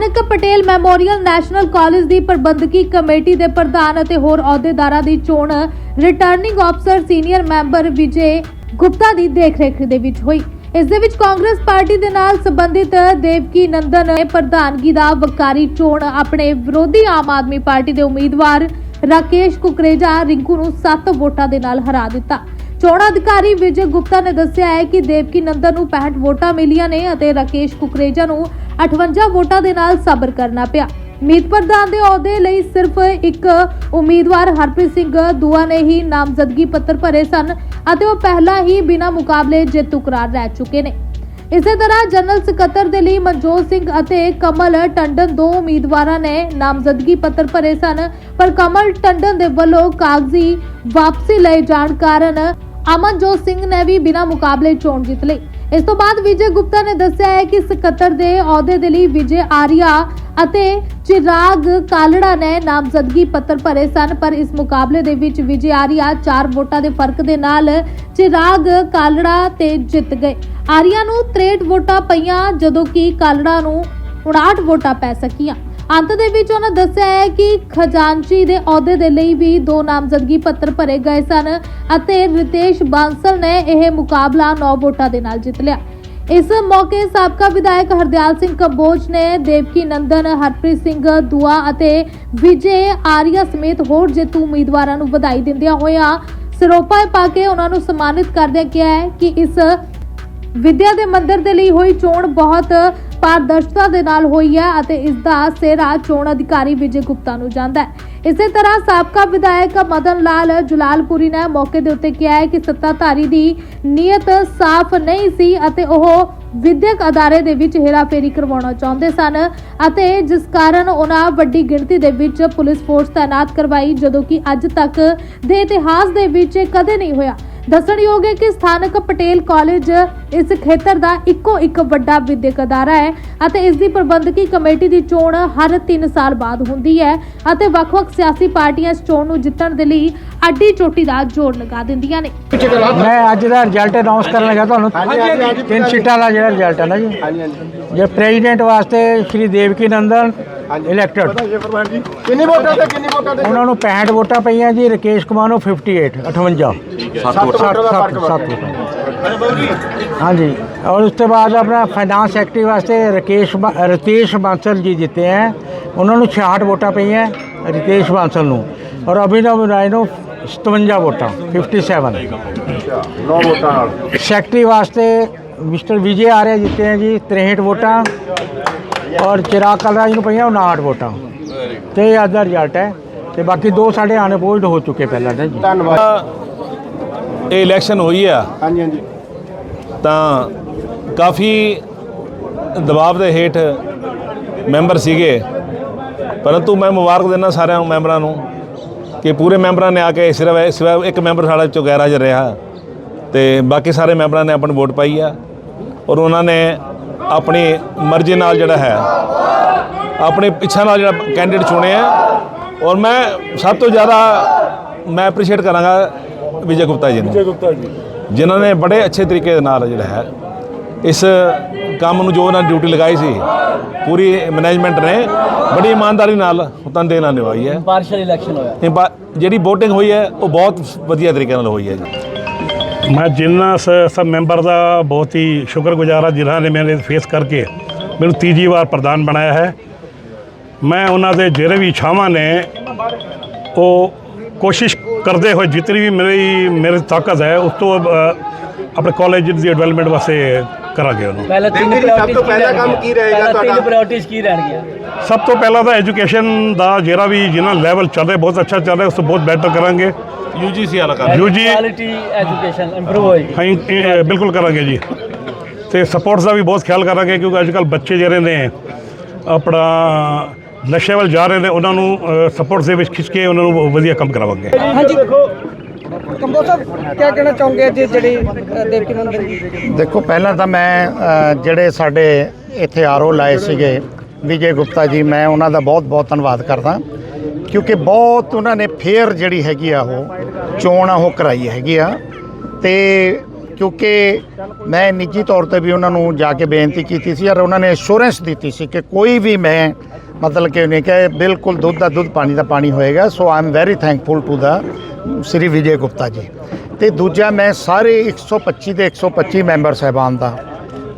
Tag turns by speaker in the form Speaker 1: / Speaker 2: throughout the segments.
Speaker 1: ਸਥਾਨਕ Patel memorial national college ਦੀ ਪ੍ਰਬੰਧਕੀ ਕਮੇਟੀ ਦੇ ਪ੍ਰਧਾਨ ਅਤੇ ਹੋਰ ਅਹੁਦੇਦਾਰਾਂ ਦੀ ਚੋਣ ਰਿਟਰਨਿੰਗ ਅਫਸਰ ਸੀਨੀਅਰ ਮੈਂਬਰ ਵਿਜੇ ਗੁਪਤਾ ਦੀ ਦੇਖਰੇਖ ਦੇ ਵਿੱਚ ਹੋਈ। ਇਸ ਦੇ ਵਿੱਚ ਕਾਂਗਰਸ ਪਾਰਟੀ ਦੇ ਨਾਲ ਸੰਬੰਧਿਤ ਦੇਵਕੀ ਨੰਦਨ ਨੇ ਪ੍ਰਧਾਨਗੀ ਦਾ ਵਕਾਰੀ ਚੋਣ ਆਪਣੇ ਵਿਰੋਧੀ ਆਮ ਆਦਮੀ ਪਾਰਟੀ ਦੇ ਉਮੀਦਵਾਰ ਰਾਕੇਸ਼ ਕੁਕਰੇਜਾ, ਰਿੰਕੂ ਨੂੰ 7 ਵੋਟਾਂ ਦੇ ਨਾਲ ਹਰਾ ਦਿੱਤਾ। ਚੋਣ ਅਧਿਕਾਰੀ ਵਿਜੇ ਗੁਪਤਾ ਨੇ ਦੱਸਿਆ ਹੈ ਕਿ ਦੇਵਕੀ ਨੰਦਨ ਨੂੰ 65 ਵੋਟਾਂ ਮਿਲੀਆਂ ਨੇ ਅਤੇ ਰਾਕੇਸ਼ ਕੁਕਰੇਜਾ ਨੂੰ 58 ਵੋਟਾਂ ਦੇ ਨਾਲ ਸਬਰ ਕਰਨਾ ਪਿਆ। ਮੀਤ ਪ੍ਰਧਾਨ ਦੇ ਅਹੁਦੇ ਲਈ ਸਿਰਫ ਇੱਕ ਉਮੀਦਵਾਰ ਹਰਪ੍ਰੀਤ ਸਿੰਘ ਦੂਆ ਨੇ ਹੀ ਨਾਮਜ਼ਦਗੀ ਪੱਤਰ ਭਰੇ ਸਨ ਅਤੇ ਉਹ ਪਹਿਲਾਂ ਹੀ ਬਿਨਾਂ ਮੁਕਾਬਲੇ ਜੇਤੂ ਕਰਾਰ ਰਹਿ ਚੁੱਕੇ ਨੇ। ਇਸੇ ਤਰ੍ਹਾਂ ਜਨਰਲ ਸਕੱਤਰ ਦੇ ਲਈ ਮਨਜੋਤ ਸਿੰਘ ਅਤੇ ਕਮਲ ਟੰਡਨ ਦੋ ਉਮੀਦਵਾਰਾਂ ਨੇ ਨਾਮਜ਼ਦਗੀ ਪੱਤਰ ਭਰੇ ਸਨ, ਪਰ ਕਮਲ ਟੰਡਨ ਦੇ ਵੱਲੋਂ ਕਾਗਜ਼ੀ ਵਾਪਸੀ ਲਏ ਜਾਣ ਕਾਰਨ ਅਮਨਜੋਤ ਸਿੰਘ ਨੇ ਵੀ ਬਿਨਾਂ ਮੁਕਾਬਲੇ ਚੋਣ ਜਿੱਤ ਲਈ। ਇਸ ਤੋਂ ਬਾਅਦ ਵਿਜੇ ਗੁਪਤਾ ਨੇ ਦੱਸਿਆ ਹੈ ਕਿ ਸਕੱਤਰ ਦੇ ਅਹੁਦੇ ਦੇ ਲਈ ਵਿਜੇ ਆਰੀਆ ਅਤੇ ਚਿਰਾਗ ਕਾਲੜਾ ਨੇ ਨਾਮਜ਼ਦਗੀ ਪੱਤਰ ਭਰੇ ਸਨ, ਪਰ ਇਸ ਮੁਕਾਬਲੇ ਦੇ ਵਿੱਚ ਵਿਜੇ ਆਰੀਆ 4 ਵੋਟਾਂ ਦੇ ਫ਼ਰਕ ਦੇ ਨਾਲ ਚਿਰਾਗ ਕਾਲੜਾ ਤੇ ਜਿੱਤ ਗਏ। ਆਰੀਆ ਨੂੰ 63 ਵੋਟਾਂ ਪਈਆਂ, ਜਦੋਂ ਕਿ ਕਾਲੜਾ ਨੂੰ 59 ਵੋਟਾਂ ਪੈ ਸਕੀਆਂ। ਅੰਤ ਦੇ ਵਿੱਚ ਉਹਨਾਂ ਦੱਸਿਆ ਹੈ ਕਿ ਖਜ਼ਾਨਚੀ ਦੇ ਅਹੁਦੇ ਦੇ ਲਈ ਵੀ ਦੋ ਨਾਮਜ਼ਦਗੀ ਪੱਤਰ ਭਰੇ ਗਏ ਸਨ ਅਤੇ ਰਿਤੇਸ਼ ਬਾਂਸਲ ਨੇ ਇਹ ਮੁਕਾਬਲਾ 9 ਵੋਟਾਂ ਦੇ ਨਾਲ ਜਿੱਤ ਲਿਆ। ਇਸ ਮੌਕੇ ਸਾਬਕਾ ਵਿਧਾਇਕ ਹਰਦਿਆਲ ਸਿੰਘ ਕੰਬੋਜ ਨੇ ਦੇਵਕੀ ਨੰਦਨ, ਹਰਪ੍ਰੀਤ ਸਿੰਘ ਦੁਆ ਅਤੇ ਵਿਜੇ ਆਰੀਆ ਸਮੇਤ ਹੋਰ ਜੇਤੂ ਉਮੀਦਵਾਰਾਂ ਨੂੰ ਵਧਾਈ ਦਿੰਦਿਆਂ ਹੋਇਆ ਸਿਰੋਪਾ ਪਾ ਕੇ ਉਹਨਾਂ ਨੂੰ ਸਨਮਾਨਿਤ ਕਰਦਿਆਂ ਕਿਹਾ ਹੈ ਕਿ ਇਸ ਵਿੱਦਿਆ ਦੇ ਮੰਦਰ ਦੇ ਲਈ ਹੋਈ ਚੋਣ ਬਹੁਤ ਪਾਰਦਰਸ਼ਤਾ ਦੇ ਨਾਲ ਹੋਈ ਹੈ ਅਤੇ ਇਸ ਦਾ ਸਿਹਰਾ ਚੋਣ ਅਧਿਕਾਰੀ ਵਿਜੇ ਗੁਪਤਾ ਨੂੰ ਜਾਂਦਾ ਹੈ। ਇਸੇ ਤਰ੍ਹਾਂ ਸਾਬਕਾ ਵਿਧਾਇਕ ਮਦਨ ਲਾਲ ਜੁਲਾਲਪੁਰੀ ਨੇ ਮੌਕੇ ਦੇ ਉੱਤੇ ਕਿਹਾ ਹੈ ਕਿ ਸੱਤਾਧਾਰੀ ਦੀ ਨੀਅਤ ਸਾਫ਼ ਨਹੀਂ ਸੀ ਅਤੇ ਉਹ ਵਿਦਿਅਕ ਅਦਾਰੇ ਦੇ ਵਿੱਚ ਹੇਰਾਫੇਰੀ ਕਰਵਾਉਣਾ ਚਾਹੁੰਦੇ ਸਨ ਅਤੇ ਜਿਸ ਕਾਰਨ ਉਹਨਾਂ ਵੱਡੀ ਗਿਣਤੀ ਦੇ ਵਿੱਚ ਪੁਲਿਸ ਫੋਰਸ ਤਾਇਨਾਤ ਕਰਵਾਈ, ਜਦੋਂ ਕਿ ਅੱਜ ਤੱਕ ਦੇ ਇਤਿਹਾਸ ਦੇ ਵਿੱਚ ਕਦੇ ਨਹੀਂ ਹੋਇਆ। ਦੱਸਣਯੋਗ ਹੈ ਕਿ ਸਥਾਨਕ ਪਟੇਲ ਕਾਲਜ ਇਸ ਖੇਤਰ ਦਾ ਇੱਕੋ ਇੱਕ ਵੱਡਾ ਵਿਦਿਅਕ ਅਦਾਰਾ ਹੈ ਅਤੇ ਇਸ ਦੀ ਪ੍ਰਬੰਧਕੀ ਕਮੇਟੀ ਦੀ ਚੋਣ ਹਰ 3 ਸਾਲ ਬਾਅਦ ਹੁੰਦੀ ਹੈ ਅਤੇ ਵੱਖ-ਵੱਖ ਸਿਆਸੀ ਪਾਰਟੀਆਂ ਇਸ ਚੋਣ ਨੂੰ ਜਿੱਤਣ ਦੇ ਲਈ ਅੱਡੀ ਚੋਟੀ ਦਾ ਜ਼ੋਰ ਲਗਾ ਦਿੰਦੀਆਂ ਨੇ।
Speaker 2: ਮੈਂ ਅੱਜ ਦਾ ਰਿਜ਼ਲਟ ਅਨਾਉਂਸ ਕਰਨ ਲੱਗਾ ਤੁਹਾਨੂੰ। ਤਿੰਨ ਸੀਟਾਂ ਦਾ ਜਿਹੜਾ ਰਿਜ਼ਲਟ ਹੈ ਨਾ ਜੀ। ਜੇ ਪ੍ਰੈਜ਼ੀਡੈਂਟ ਵਾਸਤੇ ਸ਼੍ਰੀ ਦੇਵਕੀ ਨੰਦਨ ਇਲੈਕਟਡ
Speaker 3: ਕਿੰਨੀ ਵੋਟਾਂ ਤੇ ਕਿੰਨੀ ਵੋਟਾਂ ਤੇ
Speaker 2: ਉਹਨਾਂ ਨੂੰ 65 ਵੋਟਾਂ ਪਈਆਂ ਜੀ ਰਕੇਸ਼ ਕੁਮਾਰ ਨੂੰ 58 58
Speaker 3: ਸੱਤ ਵੋਟਾਂ ਦਾ ਫਰਕ ਵਾ।
Speaker 2: ਸੱਤ ਵੋਟਾਂ। ਹਾਂਜੀ और उसके बाद अपना फाइनेंस सेक्रेटरी वास्ते राकेश बा- रितेश बांसल जी जीते हैं उन्होंने 66 वोटा पई हैं रितेश बांसल ਨੂੰ ਔਰ ਅਭਿਨਵ ਰਾਏ ਨੂੰ 57 ਵੋਟਾਂ 57
Speaker 3: ਨੌ ਵੋਟਾਂ ਨਾਲ
Speaker 2: ਸੈਕਟਰੀ ਵਾਸਤੇ ਮਿਸਟਰ ਵਿਜੇ ਆਰਿਆ ਜਿੱਤੇ ਹੈ ਜੀ 63 ਵੋਟਾਂ ਔਰ ਚਿਰਾਗ ਕਲਰਾ ਜੀ ਨੂੰ ਪਈਆਂ 59 ਵੋਟਾਂ। ਤੇ ਇਹ ਅੱਜ ਦਾ ਰਿਜ਼ਲਟ ਹੈ। ਤੇ ਬਾਕੀ ਦੋ ਸਾਡੇ ਅਨਪੋਜ਼ਡ ਹੋ ਚੁੱਕੇ ਪਹਿਲਾਂ ਤਾਂ ਜੀ।
Speaker 3: ਧੰਨਵਾਦ।
Speaker 4: ਇਹ ਇਲੈਕਸ਼ਨ ਹੋਈ ਆ।
Speaker 3: ਹਾਂਜੀ ਹਾਂਜੀ।
Speaker 4: ਤਾਂ ਕਾਫੀ ਦਬਾਅ ਦੇ ਹੇਠ ਮੈਂਬਰ ਸੀਗੇ। ਪਰੰਤੂ ਮੈਂ ਮੁਬਾਰਕ ਦਿੰਦਾ ਸਾਰਿਆਂ ਮੈਂਬਰਾਂ ਨੂੰ ਕਿ ਪੂਰੇ ਮੈਂਬਰਾਂ ਨੇ ਆ ਕੇ ਸਿਰਫ ਸਿਰਫ ਇੱਕ ਮੈਂਬਰ ਸਾਡਾ ਚੋਂ ਗੈਰ ਹਾਜ਼ਰ ਰਿਹਾ। ਤੇ ਬਾਕੀ ਸਾਰੇ ਮੈਂਬਰਾਂ ਨੇ ਆਪਣੀ ਵੋਟ ਪਾਈ ਆ। ਔਰ ਉਹਨਾਂ ਨੇ ਆਪਣੀ ਮਰਜ਼ੀ ਨਾਲ ਜਿਹੜਾ ਹੈ ਆਪਣੀ ਇੱਛਾ ਨਾਲ ਜਿਹੜਾ ਕੈਂਡੀਡੇਟ ਚੁਣੇ ਆ। ਔਰ ਮੈਂ ਸਭ ਤੋਂ ਜ਼ਿਆਦਾ ਮੈਂ ਐਪਰੀਸ਼ੀਏਟ ਕਰਾਂਗਾ ਵਿਜੇ ਗੁਪਤਾ ਜੀ ਨੂੰ। ਵਿਜੇ ਗੁਪਤਾ ਜੀ। ਜਿਨ੍ਹਾਂ ਨੇ ਬੜੇ ਅੱਛੇ ਤਰੀਕੇ ਦੇ ਨਾਲ ਜਿਹੜਾ ਹੈ ਇਸ ਕੰਮ ਨੂੰ ਜੋ ਉਹਨਾਂ ਨੇ ਡਿਊਟੀ ਲਗਾਈ ਸੀ ਪੂਰੀ ਮੈਨੇਜਮੈਂਟ ਨੇ ਬੜੀ ਇਮਾਨਦਾਰੀ ਨਾਲ ਤਨਦੇਹ ਨਾਲ ਨਿਭਾਈ ਹੈ।
Speaker 5: ਪਾਰਸ਼ਲ ਇਲੈਕਸ਼ਨ ਹੋਇਆ।
Speaker 4: ਜਿਹੜੀ VOTING ਹੋਈ ਹੈ ਉਹ ਬਹੁਤ ਵਧੀਆ ਤਰੀਕੇ ਨਾਲ ਹੋਈ ਹੈ ਜੀ।
Speaker 6: ਮੈਂ ਜਿਨ੍ਹਾਂ ਸ- ਸਭ ਮੈਂਬਰ ਦਾ ਬਹੁਤ ਹੀ ਸ਼ੁਕਰਗੁਜ਼ਾਰ ਹਾਂ, ਜਿਨ੍ਹਾਂ ਨੇ ਮੇਰੇ ਫੇਸ ਕਰਕੇ ਮੈਨੂੰ ਤੀਜੀ ਵਾਰ ਪ੍ਰਧਾਨ ਬਣਾਇਆ ਹੈ। ਮੈਂ ਉਹਨਾਂ ਦੇ ਜਿਹੜੇ ਵੀ ਇੱਛਾਵਾਂ ਨੇ, ਉਹ ਕੋਸ਼ਿਸ਼ ਕਰਦੇ ਹੋਏ ਜਿਤਨੀ ਵੀ ਮੇਰੀ ਮੇਰੀ ਤਾਕਤ ਹੈ ਉਸ ਤੋਂ ਆਪਣੇ ਕਾਲਜ ਦੀ ਡਿਵੈਲਪਮੈਂਟ ਵਾਸਤੇ ਕਰਾਂਗੇ ਉਹਨੂੰ।
Speaker 5: ਪਹਿਲਾਂ ਤਿੰਨ
Speaker 3: ਸਭ ਤੋਂ ਪਹਿਲਾ ਕੰਮ ਕੀ ਰਹੇਗਾ
Speaker 5: ਤਿੰਨ
Speaker 3: ਤੁਹਾਡਾ?
Speaker 5: ਪ੍ਰਾਇੋਰਟੀਜ਼ ਕੀ ਰਹਿਣਗੀਆਂ?
Speaker 6: ਸਭ ਤੋਂ ਪਹਿਲਾਂ ਤਾਂ ਐਜੂਕੇਸ਼ਨ ਦਾ ਜਿਹੜਾ ਵੀ ਜਿੰਨਾ ਲੈਵਲ ਚੱਲ ਰਿਹਾ ਬਹੁਤ ਅੱਛਾ ਚੱਲ ਰਿਹਾ ਉਸ ਤੋਂ ਬਹੁਤ ਬੈਟਰ ਕਰਾਂਗੇ।
Speaker 4: UGC ਵਾਲਾ ਕੰਮ।
Speaker 6: UG
Speaker 5: ਕੁਆਲਿਟੀ ਐਜੂਕੇਸ਼ਨ ਇੰਪਰੂਵ ਹੋਏਗੀ।
Speaker 6: ਬਿਲਕੁਲ ਕਰਾਂਗੇ ਜੀ। ਤੇ ਸਪੋਰਟਸ ਦਾ ਵੀ ਬਹੁਤ ਖਿਆਲ ਕਰਾਂਗੇ ਕਿਉਂਕਿ ਅੱਜ ਕੱਲ ਬੱਚੇ ਜਿਹੜੇ ਨੇ ਆਪਣਾ ਨਸ਼ੇ ਵੱਲ ਜਾ ਰਹੇ ਨੇ ਉਹਨਾਂ ਨੂੰ ਸਪੋਰਟਸ ਦੇ ਵਿੱਚ ਖਿੱਚ ਕੇ ਉਹਨਾਂ ਨੂੰ ਵਧੀਆ ਕੰਮ ਕਰਾਵਾਂਗੇ।
Speaker 7: ਹਾਂਜੀ। ਕੰਬੋ ਸਾਹਿਬ ਕੀ ਕਹਿਣਾ ਚਾਹੋਗੇ ਅੱਜ ਜਿਹੜੀ ਦੇਵਕੀ ਜੀ
Speaker 8: ਦੇਖੋ ਪਹਿਲਾਂ ਤਾਂ ਮੈਂ ਜਿਹੜੇ ਸਾਡੇ ਇੱਥੇ ਆਰਓ ਲਾਏ ਸੀਗੇ ਵਿਜੇ ਗੁਪਤਾ ਜੀ ਮੈਂ ਉਹਨਾਂ ਦਾ ਬਹੁਤ ਬਹੁਤ ਧੰਨਵਾਦ ਕਰਦਾ। ਕਿਉਂਕਿ ਬਹੁਤ ਉਹਨਾਂ ਨੇ ਫੇਅਰ ਜਿਹੜੀ ਹੈਗੀ ਆ ਉਹ ਚੋਣ ਆ ਉਹ ਕਰਾਈ ਹੈਗੀ ਆ। ਤੇ ਕਿਉਂਕਿ ਮੈਂ ਨਿੱਜੀ ਤੌਰ ਤੇ ਵੀ ਉਹਨਾਂ ਨੂੰ ਜਾ ਕੇ ਬੇਨਤੀ ਕੀਤੀ ਸੀ ਔਰ ਉਹਨਾਂ ਨੇ ਅਸ਼ੋਰੈਂਸ ਦਿੱਤੀ ਸੀ ਕਿ ਕੋਈ ਵੀ ਮੈਂ ਮਤਲਬ ਕਿ ਉਹਨੇ ਕਿਹਾ ਬਿਲਕੁਲ ਦੁੱਧ ਦਾ ਦੁੱਧ, ਪਾਣੀ ਦਾ ਪਾਣੀ ਹੋਏਗਾ। So I am very thankful to the Shri Vijay Gupta ji. ਤੇ ਦੂਜਾ, ਮੈਂ ਸਾਰੇ 125 ਦੇ 125 ਮੈਂਬਰ ਸਹਿਬਾਨ ਦਾ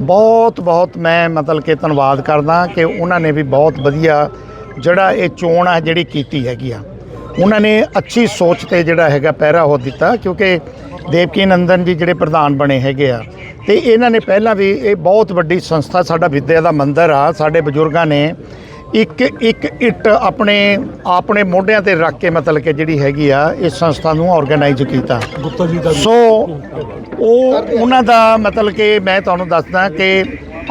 Speaker 8: ਬਹੁਤ ਬਹੁਤ ਮੈਂ ਮਤਲਬ ਕਿ ਧੰਨਵਾਦ ਕਰਦਾ ਕਿ ਉਹਨਾਂ ਨੇ ਵੀ ਬਹੁਤ ਵਧੀਆ ਜਿਹੜਾ ਇਹ ਚੋਣ ਆ, ਜਿਹੜੀ ਕੀਤੀ ਹੈਗੀ ਆ। ਉਹਨਾਂ ਨੇ ਅੱਛੀ ਸੋਚ ਤੇ ਜਿਹੜਾ ਹੈਗਾ ਪਹਿਰਾ ਹੋ ਦਿੱਤਾ, ਕਿਉਂਕਿ ਦੇਵਕੀ ਨੰਦਨ ਜੀ ਜਿਹੜੇ ਪ੍ਰਧਾਨ ਬਣੇ ਹੈਗੇ ਆ, ਤੇ ਇਹਨਾਂ ਨੇ ਪਹਿਲਾਂ ਵੀ ਇਹ ਬਹੁਤ ਵੱਡੀ ਸੰਸਥਾ, ਸਾਡਾ ਵਿੱਦਿਆ ਦਾ ਮੰਦਰ ਆ, ਸਾਡੇ ਬਜ਼ੁਰਗਾਂ ਨੇ ਇੱਕ ਇੱਕ ਇੱਟ ਆਪਣੇ ਆਪਣੇ ਮੋਢਿਆਂ ਤੇ ਰੱਖ ਕੇ ਮਤਲਬ ਕਿ ਜਿਹੜੀ ਹੈਗੀ ਆ ਇਸ ਸੰਸਥਾ ਨੂੰ ਆਰਗੇਨਾਈਜ਼ ਕੀਤਾ। ਗੁਪਤਾ ਜੀ ਦਾ ਸੋ ਉਹ ਉਹਨਾਂ ਦਾ ਮਤਲਬ ਕਿ ਮੈਂ ਤੁਹਾਨੂੰ ਦੱਸਦਾ ਕਿ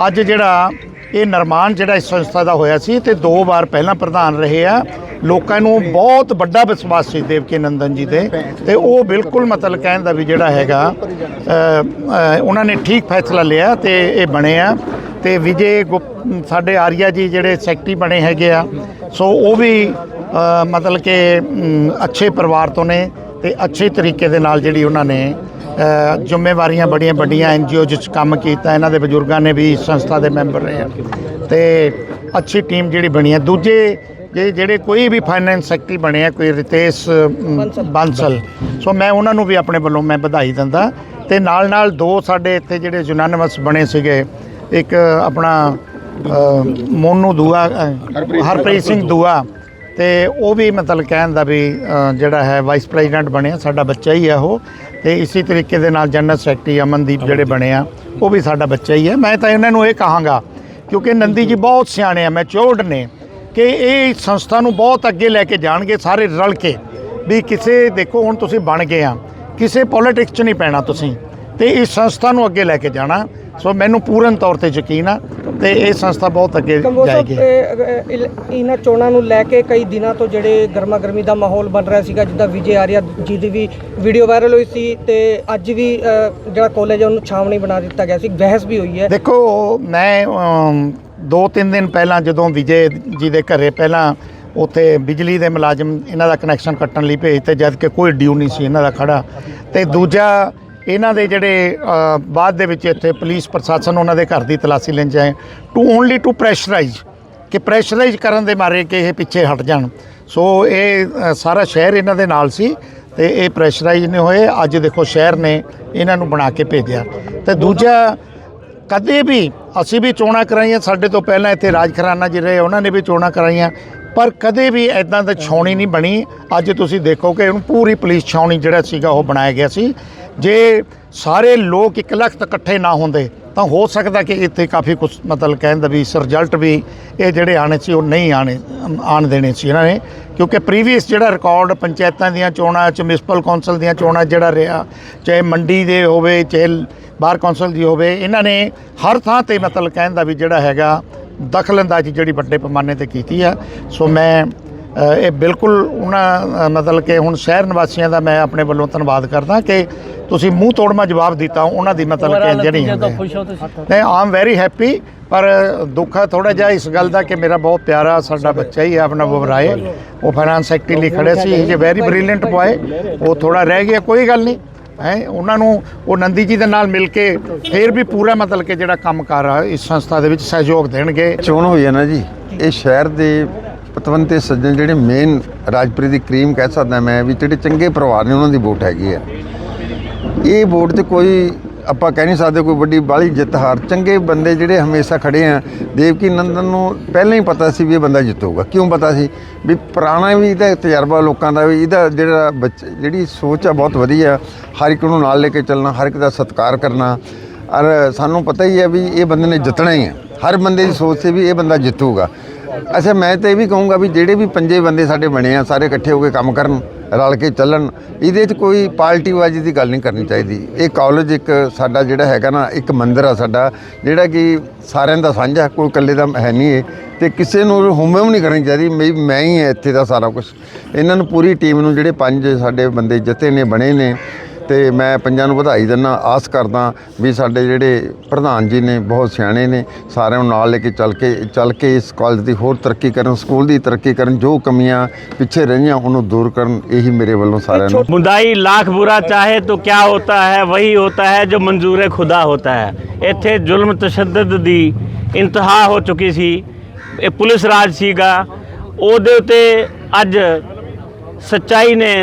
Speaker 8: ਅੱਜ ਜਿਹੜਾ ਇਹ ਨਿਰਮਾਣ ਜਿਹੜਾ ਇਸ ਸੰਸਥਾ ਦਾ ਹੋਇਆ ਸੀ ਤੇ ਦੋ ਵਾਰ ਪਹਿਲਾਂ ਪ੍ਰਧਾਨ ਰਹੇ ਆ। ਲੋਕਾਂ ਨੂੰ ਬਹੁਤ ਵੱਡਾ ਵਿਸ਼ਵਾਸ ਸੀ ਦੇਵਕੀ ਨੰਦਨ ਜੀ ਦੇ ਤੇ ਉਹ ਬਿਲਕੁਲ ਮਤਲਬ ਕਹਿਣ ਦਾ ਵੀ ਜਿਹੜਾ ਹੈਗਾ ਉਹਨਾਂ ਨੇ ਠੀਕ ਫੈਸਲਾ ਲਿਆ ਤੇ ਇਹ ਬਣੇ ਆ। ਤੇ ਵਿਜੇ ਗੁਪ- ਸਾਡੇ ਆਰੀਆ ਜੀ ਜਿਹੜੇ ਸੈਕਟਰੀ ਬਣੇ ਹੈਗੇ ਆ, ਸੋ ਉਹ ਵੀ ਮਤਲਬ ਕਿ ਅੱਛੇ ਪਰਿਵਾਰ ਤੋਂ ਨੇ ਤੇ ਅੱਛੇ ਤਰੀਕੇ ਦੇ ਨਾਲ ਜਿਹੜੀ ਉਹਨਾਂ ਨੇ ਜ਼ਿੰਮੇਵਾਰੀਆਂ ਬੜੀਆਂ ਵੱਡੀਆਂ ਐਨਜੀਓ ਵਿੱਚ ਕੰਮ ਕੀਤਾ ਇਹਨਾਂ ਦੇ ਬਜ਼ੁਰਗਾਂ ਨੇ ਵੀ ਸੰਸਥਾ ਦੇ ਮੈਂਬਰ ਰਹੇ ਆ। ਤੇ ਅੱਛੀ ਟੀਮ ਜਿਹੜੀ ਬਣੀ ਹੈ ਦੂਜੇ ਜੇ ਜਿਹੜੇ ਕੋਈ ਵੀ ਫਾਈਨੈਂਸ ਸੈਕਟਰੀ ਬਣੇ ਆ ਕੋਈ ਰਿਤੇਸ਼ ਬਾਂਸਲ। ਸੋ ਮੈਂ ਉਹਨਾਂ ਨੂੰ ਵੀ ਆਪਣੇ ਵੱਲੋਂ ਮੈਂ ਵਧਾਈ ਦਿੰਦਾ। ਤੇ ਨਾਲ ਨਾਲ ਦੋ ਸਾਡੇ ਇੱਥੇ ਜਿਹੜੇ ਯੂਨਾਨਿਮਸ ਬਣੇ ਸੀਗੇ ਇੱਕ ਆਪਣਾ ਮੋਨੂ ਦੂਆ ਹਰਪ੍ਰੀਤ ਸਿੰਘ ਦੂਆ। ਤੇ ਉਹ ਵੀ ਮਤਲਬ ਕਹਿਣ ਦਾ ਵੀ ਜਿਹੜਾ ਹੈ ਵਾਈਸ ਪ੍ਰੈਜ਼ੀਡੈਂਟ ਬਣਿਆ। ਸਾਡਾ ਬੱਚਾ ਹੀ ਹੈ ਉਹ। ਤੇ ਇਸੇ ਤਰੀਕੇ ਦੇ ਨਾਲ ਜਨਰਲ ਸੈਕਟਰੀ ਅਮਨਦੀਪ ਜਿਹੜੇ ਬਣੇ ਆ ਉਹ ਵੀ ਸਾਡਾ ਬੱਚਾ ਹੀ ਹੈ ਮੈਂ ਤਾਂ ਇਹਨਾਂ ਨੂੰ ਇਹ ਕਹਾਂਗਾ ਕਿਉਂਕਿ ਨੰਦੀ ਜੀ ਬਹੁਤ ਸਿਆਣੇ ਆ ਮੈਚੋਰਡ ਨੇ ਕਿ ਇਹ ਸੰਸਥਾ ਨੂੰ ਬਹੁਤ ਅੱਗੇ ਲੈ ਕੇ ਜਾਣਗੇ ਸਾਰੇ ਰਲ ਕੇ ਵੀ ਕਿਸੇ ਦੇਖੋ ਹੁਣ ਤੁਸੀਂ ਬਣ ਗਏ ਆ ਕਿਸੇ ਪੋਲਿਟਿਕਸ 'ਚ ਨਹੀਂ ਪੈਣਾ ਤੁਸੀਂ ਤੇ ਇਸ ਸੰਸਥਾ ਨੂੰ ਅੱਗੇ ਲੈ ਕੇ ਜਾਣਾ। ਸੋ ਮੈਨੂੰ ਪੂਰਨ ਤੌਰ ਤੇ ਯਕੀਨ ਆ ਤੇ ਇਹ ਸੰਸਥਾ ਬਹੁਤ ਅੱਗੇ
Speaker 7: ਸਾਹਿਬ
Speaker 8: ਜਾਏਗੀ।
Speaker 7: ਇਹ, ਇਹਨਾਂ ਚੋਣਾਂ ਨੂੰ ਲੈ ਕੇ ਕਈ ਦਿਨਾਂ ਤੋਂ ਜਿਹੜੇ ਗਰਮਾ ਗਰਮੀ ਦਾ ਮਾਹੌਲ ਬਣ ਰਿਹਾ ਸੀਗਾ ਜਿੱਦਾਂ ਵਿਜੇ ਆਰਿਆ ਜੀ ਦੀ ਵੀ ਵੀਡੀਓ ਵਾਇਰਲ ਹੋਈ ਸੀ ਤੇ ਅੱਜ ਵੀ ਅ, ਜਿਹੜਾ ਕਾਲਜ ਹੈ ਉਹਨੂੰ ਛਾਵਣੀ ਬਣਾ ਦਿੱਤਾ ਗਿਆ ਸੀ ਬਹਿਸ ਵੀ ਹੋਈ ਹੈ।
Speaker 8: ਦੇਖੋ ਮੈਂ ਅਮ, ਦੋ ਤਿੰਨ ਦਿਨ ਪਹਿਲਾਂ ਜਦੋਂ ਵਿਜੇ ਜੀ ਦੇ ਘਰੇ ਪਹਿਲਾਂ ਉੱਥੇ ਬਿਜਲੀ ਦੇ ਮੁਲਾਜ਼ਮ ਇਹਨਾਂ ਦਾ ਕਨੈਕਸ਼ਨ ਕੱਟਣ ਲਈ ਭੇਜ ਤੇ ਜਦ ਕਿ ਕੋਈ ਡਿਊ ਨਹੀਂ ਸੀ ਇਹਨਾਂ ਦਾ ਖੜਾ। ਤੇ ਦੂਜਾ ਇਹਨਾਂ ਦੇ ਜਿਹੜੇ ਬਾਅਦ ਦੇ ਵਿੱਚ ਇੱਥੇ ਪੁਲਿਸ ਪ੍ਰਸ਼ਾਸਨ ਉਹਨਾਂ ਦੇ ਘਰ ਦੀ ਤਲਾਸ਼ੀ ਲੈਣ ਜਾਏ। ਟੂ ਓਨਲੀ ਟੂ ਪ੍ਰੈਸ਼ਰਾਈਜ਼ ਕਿ ਪ੍ਰੈਸ਼ਰਾਈਜ਼ ਕਰਨ ਦੇ ਮਾਰੇ ਕਿ ਇਹ ਪਿੱਛੇ ਹਟ ਜਾਣ। ਸੋ ਇਹ ਸਾਰਾ ਸ਼ਹਿਰ ਇਹਨਾਂ ਦੇ ਨਾਲ ਸੀ ਤੇ ਇਹ ਪ੍ਰੈਸ਼ਰਾਈਜ਼ ਨਹੀਂ ਹੋਏ। ਅੱਜ ਦੇਖੋ ਸ਼ਹਿਰ ਨੇ ਇਹਨਾਂ ਨੂੰ ਬਣਾ ਕੇ ਭੇਜਿਆ। ਤੇ ਦੂਜਾ, ਕਦੇ ਵੀ ਅਸੀਂ ਵੀ ਚੋਣਾਂ ਕਰਾਈਆਂ, ਸਾਡੇ ਤੋਂ ਪਹਿਲਾਂ ਇੱਥੇ ਰਾਜ ਖਰਾਨਾ ਜੀ ਰਹੇ, ਉਹਨਾਂ ਨੇ ਵੀ ਚੋਣਾਂ ਕਰਾਈਆਂ, ਪਰ ਕਦੇ ਵੀ ਐਦਾਂ ਦਾ ਛਾਉਣੀ ਨਹੀਂ ਬਣੀ। ਅੱਜ ਤੁਸੀਂ ਦੇਖੋ ਕਿ ਉਹਨੂੰ ਪੂਰੀ ਪੁਲਿਸ ਛਾਉਣੀ ਜਿਹੜਾ ਸੀਗਾ ਉਹ ਬਣਾਇਆ ਗਿਆ ਸੀ। ਜੇ ਸਾਰੇ ਲੋਕ ਇੱਕ ਲੱਖ ਤੱਕ ਇਕੱਠੇ ਨਾ ਹੁੰਦੇ, ਤਾਂ ਹੋ ਸਕਦਾ ਕਿ ਇੱਥੇ ਕਾਫੀ ਕੁਝ ਮਤਲਬ ਕਹਿਣ ਦਾ ਵੀ ਰਿਜ਼ਲਟ ਵੀ ਇਹ ਜਿਹੜੇ ਆਣੇ ਸੀ, ਉਹ ਨਹੀਂ ਆਣੇ, ਆਣ ਦੇਣੇ ਸੀ ਇਹਨਾਂ ਨੇ। ਕਿਉਂਕਿ ਪ੍ਰੀਵੀਅਸ ਜਿਹੜਾ ਰਿਕਾਰਡ ਪੰਚਾਇਤਾਂ ਦੀਆਂ ਚੋਣਾਂ ਚ ਮਿਊਨਿਸਪਲ ਕੌਂਸਲ ਦੀਆਂ ਚੋਣਾਂ ਜਿਹੜਾ ਰਿਹਾ, ਚਾਹੇ ਮੰਡੀ ਦੇ ਹੋਵੇ, ਚਾਹੇ ਬਾਹਰ ਕੌਂਸਲ ਦੀ ਹੋਵੇ, ਇਹਨਾਂ ਨੇ ਹਰ ਥਾਂ ਤੇ ਮਤਲਬ ਕਹਿਣ ਦਾ ਵੀ ਜਿਹੜਾ ਹੈਗਾ ਦਖਲਅੰਦਾਜ਼ੀ ਜਿਹੜੀ ਵੱਡੇ ਪੈਮਾਨੇ ਤੇ ਕੀਤੀ ਆ। ਸੋ ਮੈਂ ਇਹ ਬਿਲਕੁਲ ਉਹਨਾਂ ਮਤਲਬ ਕਿ ਹੁਣ ਸ਼ਹਿਰ ਨਿਵਾਸੀਆਂ ਦਾ ਮੈਂ ਆਪਣੇ ਵੱਲੋਂ ਧੰਨਵਾਦ ਕਰਦਾ ਕਿ ਤੁਸੀਂ ਮੂੰਹ ਤੋੜਮਾ ਜਵਾਬ ਦਿੱਤਾ ਉਹਨਾਂ ਦੀ ਮਤਲਬ ਕਿ ਜਿਹੜੀ
Speaker 5: ਨਤੀਜੇ ਤੋਂ
Speaker 8: ਹੁੰਦੀ
Speaker 5: ਖੁਸ਼ ਹੋ ਤੁਸੀਂ।
Speaker 8: ਨਹੀਂ ਆਮ ਵੈਰੀ ਹੈਪੀ ਪਰ ਦੁੱਖ ਹੈ ਥੋੜਾ ਜਿਹਾ ਇਸ ਗੱਲ ਦਾ ਕਿ ਮੇਰਾ ਬਹੁਤ ਪਿਆਰਾ ਸਾਡਾ ਬੱਚਾ ਹੀ ਹੈ ਆਪਣਾ ਬਬਰਾਏ ਉਹ ਫਾਈਨਾਂਸ ਸੈਕਟਰੀ ਲਈ ਖੜੇ ਸੀ ਇਹ ਵੈਰੀ ਬ੍ਰਿਲੀਅੰਟ ਬॉय ਉਹ ਥੋੜਾ ਰਹਿ ਗਿਆ ਕੋਈ ਗੱਲ ਨਹੀਂ। ਹੈ ਉਹਨਾਂ ਨੂੰ ਉਹ ਨੰਦੀ ਜੀ ਦੇ ਨਾਲ ਮਿਲ ਕੇ ਫੇਰ ਵੀ ਪੂਰਾ ਮਤਲਬ ਕਿ ਜਿਹੜਾ ਕੰਮ ਕਰ ਰਿਹਾ ਇਸ ਸੰਸਥਾ ਦੇ ਵਿੱਚ ਸਹਿਯੋਗ ਦੇਣਗੇ।
Speaker 9: ਚੋਣ ਹੋਈ ਹੈ ਨਾ ਜੀ। ਇਹ ਸ਼ਹਿਰ ਦੇ ਪਤਵੰਤੇ ਸੱਜਣ ਜਿਹੜੇ ਮੇਨ ਰਾਜਪੁਰੀ ਦੀ ਕਰੀਮ ਕਹਿ ਸਕਦਾ ਮੈਂ ਵੀ ਜਿਹੜੇ ਚੰਗੇ ਪਰਿਵਾਰ ਨੇ ਉਹਨਾਂ ਦੀ ਵੋਟ ਹੈਗੀ ਆ। ਇਹ ਵੋਟ 'ਚ ਕੋਈ ਆਪਾਂ ਕਹਿ ਨਹੀਂ ਸਕਦੇ ਕੋਈ ਵੱਡੀ ਬਾਹਲੀ ਜਿੱਤ ਹਾਰ। ਚੰਗੇ ਬੰਦੇ ਜਿਹੜੇ ਹਮੇਸ਼ਾ ਖੜੇ ਆ, ਦੇਵਕੀ ਨੰਦਨ ਨੂੰ ਪਹਿਲਾਂ ਹੀ ਪਤਾ ਸੀ ਵੀ ਇਹ ਬੰਦਾ ਜਿੱਤੂਗਾ। ਕਿਉਂ ਪਤਾ ਸੀ? ਵੀ ਪੁਰਾਣਾ ਵੀ ਇਹਦਾ ਤਜਰਬਾ ਲੋਕਾਂ ਦਾ ਵੀ ਇਹਦਾ ਜਿਹੜਾ ਬੱਚ, ਜਿਹੜੀ ਸੋਚ ਆ ਬਹੁਤ ਵਧੀਆ। ਹਰ ਇੱਕ ਨੂੰ ਨਾਲ ਲੈ ਕੇ ਚੱਲਣਾ, ਹਰ ਇੱਕ ਦਾ ਸਤਿਕਾਰ ਕਰਨਾ। ਔਰ ਸਾਨੂੰ ਪਤਾ ਹੀ ਹੈ ਵੀ ਇਹ ਬੰਦੇ ਨੇ ਜਿੱਤਣਾ ਹੀ ਹੈ ਹਰ ਬੰਦੇ ਦੀ ਸੋਚ ਸੀ ਵੀ ਇਹ ਬੰਦਾ ਜਿੱਤੂਗਾ। ਅੱਛਾ, ਮੈਂ ਤਾਂ ਇਹ ਵੀ ਕਹੂੰਗਾ ਵੀ ਜਿਹੜੇ ਵੀ ਪੰਜੇ ਬੰਦੇ ਸਾਡੇ ਬਣੇ ਆ, ਸਾਰੇ ਇਕੱਠੇ ਹੋ ਕੇ ਕੰਮ ਕਰਨ, ਰਲ ਕੇ ਚੱਲਣ, ਇਹਦੇ 'ਚ ਕੋਈ ਪਾਰਟੀਬਾਜ਼ੀ ਦੀ ਗੱਲ ਨਹੀਂ ਕਰਨੀ ਚਾਹੀਦੀ। ਇਹ ਕਾਲਜ ਇੱਕ ਸਾਡਾ ਜਿਹੜਾ ਹੈਗਾ ਨਾ, ਇੱਕ ਮੰਦਿਰ ਆ ਸਾਡਾ, ਜਿਹੜਾ ਕਿ ਸਾਰਿਆਂ ਦਾ ਸਾਂਝਾ ਕੋਈ ਇਕੱਲੇ ਦਾ ਹੈ ਨਹੀਂ ਇਹ, ਤੇ ਕਿਸੇ ਨੂੰ ਹੁਮਮ ਨਹੀਂ ਕਰਨੀ ਚਾਹੀਦੀ ਮੈਂ ਮੈਂ ਹੀ ਹਾਂ ਇੱਥੇ ਦਾ ਸਾਰਾ ਕੁਝ ਇਹਨਾਂ ਨੂੰ ਪੂਰੀ ਟੀਮ ਨੂੰ ਜਿਹੜੇ ਪੰਜ ਸਾਡੇ ਬੰਦੇ ਜਿੱਤੇ ਨੇ, ਬਣੇ ਨੇ ਤੇ ਮੈਂ ਪੰਜਾਂ ਨੂੰ ਵਧਾਈ ਦਿੰਨਾ ਆਸ ਕਰਦਾ ਵੀ ਸਾਡੇ ਜਿਹੜੇ ਪ੍ਰਧਾਨ ਜੀ ਨੇ, ਬਹੁਤ ਸਿਆਣੇ ਨੇ, ਸਾਰਿਆਂ ਨੂੰ ਨਾਲ ਲੈ ਕੇ ਚੱਲ ਕੇ ਚੱਲ ਕੇ ਇਸ ਕਾਲਜ ਦੀ ਹੋਰ ਤਰੱਕੀ ਕਰਨ ਸਕੂਲ ਦੀ ਤਰੱਕੀ ਕਰਨ, ਜੋ ਕਮੀਆਂ ਪਿੱਛੇ ਰਹੀਆਂ, ਉਹਨੂੰ ਦੂਰ ਕਰਨ, ਇਹੀ ਮੇਰੇ ਵੱਲੋਂ ਸਾਰਿਆਂ ਨੂੰ
Speaker 10: ਮੁੰਦਾਈ ਲੱਖ ਬੁਰਾ ਚਾਹੇ ਤੋ ਕਿਆ ਹੋਤਾ ਹੈ, ਵਹੀ ਹੋਤਾ ਹੈ, ਜੋ ਮਨਜ਼ੂਰ ਖੁਦਾ ਹੋਤਾ ਹੈ। ਇੱਥੇ ਜ਼ੁਲਮ ਤਸ਼ੱਦਦ ਦੀ ਇੰਤਹਾ ਹੋ ਚੁੱਕੀ ਸੀ। ਇਹ ਪੁਲਿਸ ਰਾਜ ਸੀਗਾ। ਉਹਦੇ ਉੱਤੇ ਅੱਜ ਸੱਚਾਈ ਨੇ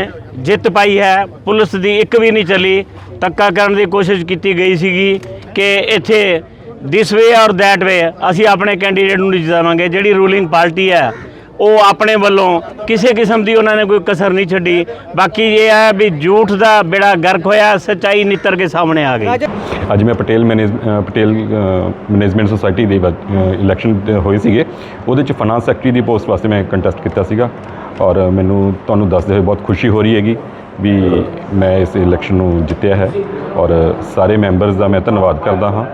Speaker 10: ਜਿੱਤ ਪਾਈ ਹੈ, ਪੁਲਿਸ ਦੀ ਇੱਕ ਵੀ ਨਹੀਂ ਚੱਲੀ। ਧੱਕਾ ਕਰਨ ਦੀ ਕੋਸ਼ਿਸ਼ ਕੀਤੀ ਗਈ ਸੀਗੀ ਕਿ ਇੱਥੇ ਦਿਸ ਵੇ ਔਰ ਦੈਟ ਵੇ ਅਸੀਂ ਆਪਣੇ ਕੈਂਡੀਡੇਟ ਨੂੰ ਨਹੀਂ ਜਿਤਾਵਾਂਗੇ। ਜਿਹੜੀ ਰੂਲਿੰਗ ਪਾਰਟੀ ਹੈ ਉਹ ਆਪਣੇ ਵੱਲੋਂ ਕਿਸੇ ਕਿਸਮ ਦੀ ਉਹਨਾਂ ਨੇ ਕੋਈ ਕਸਰ ਨਹੀਂ ਛੱਡੀ। ਬਾਕੀ ਇਹ ਹੈ ਵੀ ਝੂਠ ਦਾ ਬੇੜਾ ਗਰਕ ਹੋਇਆ, ਸੱਚਾਈ ਨਿੱਤਰ ਕੇ ਸਾਹਮਣੇ ਆ ਗਈ।
Speaker 11: ਅੱਜ ਮੈਂ Patel manage Patel management society ਦੇ ਇਲੈਕਸ਼ਨ ਹੋਏ ਸੀਗੇ। ਉਹਦੇ ਚ ਫਾਈਨਾਂਸ ਸੈਕਟਰੀ ਦੀ ਪੋਸਟ ਵਾਸਤੇ ਮੈਂ ਕੰਟੈਸਟ ਕੀਤਾ ਸੀਗਾ। ਔਰ ਮੈਨੂੰ ਤੁਹਾਨੂੰ ਦੱਸਦੇ ਹੋਏ ਬਹੁਤ ਖੁਸ਼ੀ ਹੋ ਰਹੀ ਹੈਗੀ ਵੀ ਮੈਂ ਇਸ ਇਲੈਕਸ਼ਨ ਨੂੰ ਜਿੱਤਿਆ ਹੈ। ਔਰ ਸਾਰੇ ਮੈਂਬਰਸ ਦਾ ਮੈਂ ਧੰਨਵਾਦ ਕਰਦਾ ਹਾਂ।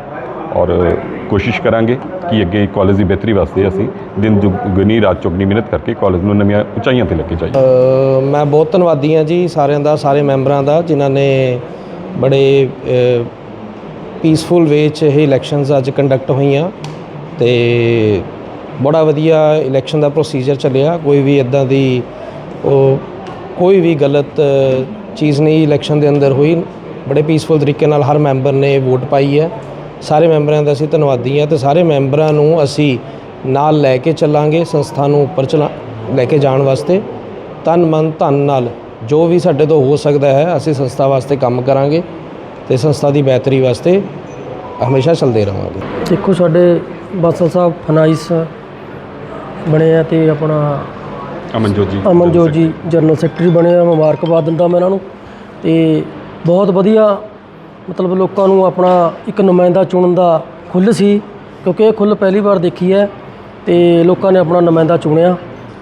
Speaker 11: ਔਰ ਕੋਸ਼ਿਸ਼ ਕਰਾਂਗੇ ਕਿ ਅੱਗੇ ਕਾਲਜ ਦੀ ਬਿਹਤਰੀ ਵਾਸਤੇ ਅਸੀਂ ਦਿਨ ਦੁਗਣੀ ਰਾਤ ਚੌਗਣੀ ਮਿਹਨਤ ਕਰਕੇ ਕਾਲਜ ਨੂੰ ਨਵੀਆਂ ਉਚਾਈਆਂ ਤੇ ਲੈ ਕੇ ਜਾਈਏ।
Speaker 12: ਮੈਂ ਬਹੁਤ ਧੰਨਵਾਦੀ ਹਾਂ ਜੀ ਸਾਰਿਆਂ ਦਾ, ਸਾਰੇ ਮੈਂਬਰਾਂ ਦਾ, ਜਿਨ੍ਹਾਂ ਨੇ ਬੜੇ ਪੀਸਫੁਲ ਵੇ 'ਚ ਇਹ ਇਲੈਕਸ਼ਨਸ ਅੱਜ ਕੰਡਕਟ ਹੋਈਆਂ ਤੇ ਬੜਾ ਵਧੀਆ ਇਲੈਕਸ਼ਨ ਦਾ ਪ੍ਰੋਸੀਜਰ ਚੱਲਿਆ। ਕੋਈ ਵੀ ਇਦਾਂ ਦੀ ਉਹ, ਕੋਈ ਵੀ ਗਲਤ ਚੀਜ਼ ਨਹੀਂ ਇਲੈਕਸ਼ਨ ਦੇ ਅੰਦਰ ਹੋਈ। ਬੜੇ ਪੀਸਫੁਲ ਤਰੀਕੇ ਨਾਲ ਹਰ ਮੈਂਬਰ ਨੇ ਵੋਟ ਪਾਈ ਹੈ। ਸਾਰੇ ਮੈਂਬਰਾਂ ਦਾ ਅਸੀਂ ਧੰਨਵਾਦੀ ਹਾਂ ਤੇ ਸਾਰੇ ਮੈਂਬਰਾਂ ਨੂੰ ਅਸੀਂ ਨਾਲ ਲੈ ਕੇ ਚੱਲਾਂਗੇ ਸੰਸਥਾ ਨੂੰ ਉੱਪਰ ਚਲਾ ਲੈ ਕੇ ਜਾਣ ਵਾਸਤੇ। ਤਨ ਮਨ ਧਨ ਨਾਲ ਜੋ ਵੀ ਸਾਡੇ ਤੋਂ ਹੋ ਸਕਦਾ ਹੈ ਅਸੀਂ ਸੰਸਥਾ ਵਾਸਤੇ ਕੰਮ ਕਰਾਂਗੇ ਤੇ ਸੰਸਥਾ ਦੀ ਬਿਹਤਰੀ ਵਾਸਤੇ ਹਮੇਸ਼ਾ ਚੱਲਦੇ ਰਹਾਂਗੇ।
Speaker 5: ਦੇਖੋ ਸਾਡੇ ਬਾਸਲ ਸਾਹਿਬ ਫਨਾਈਸ ਬਣੇ ਆ ਤੇ ਆਪਣਾ
Speaker 11: ਅਮਨਜੋਤ ਜੀ
Speaker 5: ਅਮਨਜੋਤ ਜੀ ਜਨਰਲ ਸੈਕਟਰੀ ਬਣੇ ਆ ਮੁਬਾਰਕਬਾਦ ਦਿੰਦਾ ਮੈਂ ਇਹਨਾਂ ਨੂੰ ਤੇ ਬਹੁਤ ਵਧੀਆ ਮਤਲਬ ਲੋਕਾਂ ਨੂੰ ਆਪਣਾ ਇੱਕ ਨੁਮਾਇੰਦਾ ਚੁਣਨ ਦਾ ਖੁੱਲ੍ਹ ਸੀ, ਕਿਉਂਕਿ ਇਹ ਖੁੱਲ੍ਹ ਪਹਿਲੀ ਵਾਰ ਦੇਖੀ ਹੈ ਤੇ ਲੋਕਾਂ ਨੇ ਆਪਣਾ ਨੁਮਾਇੰਦਾ ਚੁਣਿਆ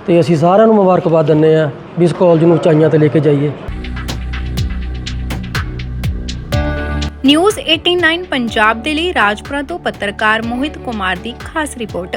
Speaker 5: ਤੇ ਅਸੀਂ ਸਾਰਿਆਂ ਨੂੰ ਮੁਬਾਰਕਬਾਦ ਦਿੰਦੇ ਆ ਵੀ ਇਸ ਕਾਲਜ ਨੂੰ ਉਚਾਈਆਂ ਤੇ ਲੈ ਕੇ ਜਾਈਏ।
Speaker 13: ਨਿਊਜ਼ 89 ਪੰਜਾਬ ਦੇ ਲਈ ਰਾਜਪੁਰਾ ਤੋਂ ਪੱਤਰਕਾਰ ਮੋਹਿਤ ਕੁਮਾਰ ਦੀ ਖਾਸ ਰਿਪੋਰਟ।